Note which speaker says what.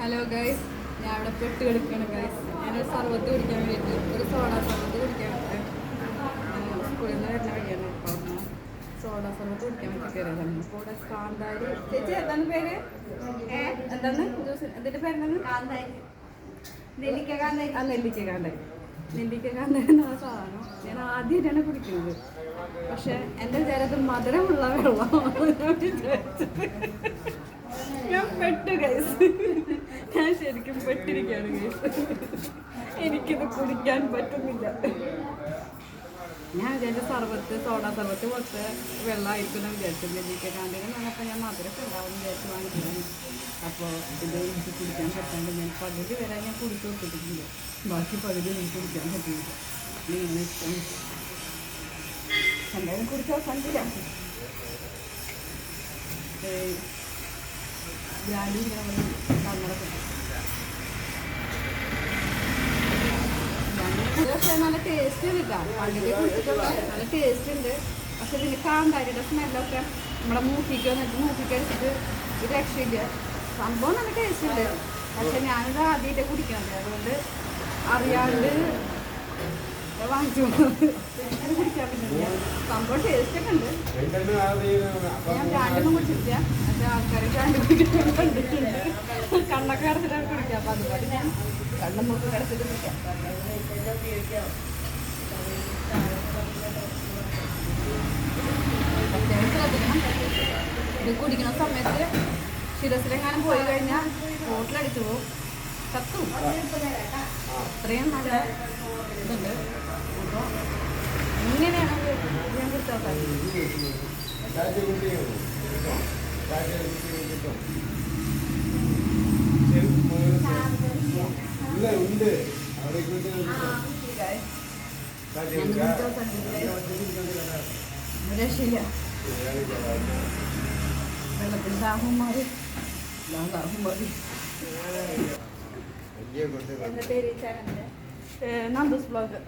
Speaker 1: Hello guys ഞാൻ അവിടെ പെട്ട് കിടക്കണം ഗൈസ് ഞാനൊരു സർവത്ത് കുടിക്കാൻ വേണ്ടിയിട്ട് ഒരു സോഡ സർവത്ത് കുടിക്കാൻ വേണ്ടി ഞാൻ സ്കൂളിൽ നിന്ന് വരുന്ന വഴിയാണ് അപ്പോൾ സോഡ സർവത്ത് കുടിക്കാൻ വേണ്ടി കയറിയതാണ്. അപ്പോൾ ഇവിടെ കാന്താരി ചേച്ചി എന്താണ് പേര്? ഏ എന്താണ്? ജ്യൂസ് പേരെന്താണ്?
Speaker 2: കാന്താരി. നെല്ലിക്ക കാന്താരി.
Speaker 1: ആ നെല്ലിക്ക കാന്താരി. നെല്ലിക്ക കാന്താരി സാധനം. ഞാൻ ആദ്യമായിട്ടാണ് കുടിക്കുന്നത്. പക്ഷെ എന്റെ വിചാരത്തിൽ മധുരമുള്ള വെള്ളമാണ് ഞാൻ വിചാരിച്ചത് ഞാൻ പെട്ടു ഗൈസ് ഞാൻ ശരിക്കും പെട്ടിരിക്കുകയാണ് എനിക്കിത് കുടിക്കാൻ പറ്റുന്നില്ല. ഞാൻ വിചാരിച്ച സർബത്ത് സോഡ സർബത്ത് കുറച്ച് വെള്ളമായിരിക്കും എന്ന് വിചാരിച്ചു. നെല്ലിക്ക കാന്തിന് ഞാൻ മധുരമൊക്കെ ഉണ്ടാവും വിചാരിച്ചു വാങ്ങിച്ചതാണ്. അപ്പോൾ ഇത് എനിക്ക് കുടിക്കാൻ പറ്റാണ്ട് ഞാൻ പകുതി വരെ ഞാൻ കുടിച്ചു കൊടുത്തിട്ടില്ല ബാക്കി പകുതി എനിക്ക് കുടിക്കാൻ പറ്റില്ല ഇങ്ങനെ ഇഷ്ടം എന്തായാലും കുടിച്ച് അവസാനിപ്പിക്കാം. ഞാനും ഇങ്ങനെ കണ്ണടക്കും പക്ഷേ നല്ല ടേസ്റ്റ് കിട്ടാം പള്ളിയിൽ കുടിച്ചിട്ടുള്ള നല്ല ടേസ്റ്റ് ഉണ്ട്. പക്ഷെ ഇതിന് കാന്താരിയുടെ സ്മെല്ലൊക്കെ നമ്മുടെ മൂക്കിക്ക് വന്നിട്ട് മൂക്കിക്കടിച്ചിട്ട് ഒരു രക്ഷയില്ല. സംഭവം നല്ല ടേസ്റ്റ് ഉണ്ട്. പക്ഷെ ഞാനിത് ആദ്യമായിട്ട് കുടിക്കണത്. അതുകൊണ്ട് അറിയാണ്ട് വാങ്ങിച്ചു. കുടിക്കാൻ പറ്റുന്നില്ല. സംഭവം ടേസ്റ്റ് ഒക്കെ ഉണ്ട്. ഞാൻ ബ്രാൻഡൊന്നും കുടിച്ചിട്ടില്ല. പക്ഷെ ആൾക്കാരെ ബ്രാൻഡ് കുടിക്കാൻ കണ്ടിട്ടുണ്ട് കണ്ണൊക്കെ അടച്ചിട്ടാണ് കുടിക്കുക അപ്പം അതുപോലെ ഞാൻ കണ്ണും മൂക്കും കിടച്ചിട്ട് കുടിക്കാം. ഇത് കുടിക്കുന്ന സമയത്ത് ശിരസിലെങ്ങാനും പോയി കഴിഞ്ഞാൽ റോട്ടിലടിച്ചു പോകും. കത്തും അത്രയും നല്ല ഇതുണ്ട് അപ്പോൾ ഇങ്ങനെയാണ് കുറിച്ച്
Speaker 3: ഉണ്ട് അവിടെ
Speaker 1: ദാഹം മാറി
Speaker 2: ഈ ചാനലിന്റെ
Speaker 1: നന്ദൂസ് ബ്ലോഗ്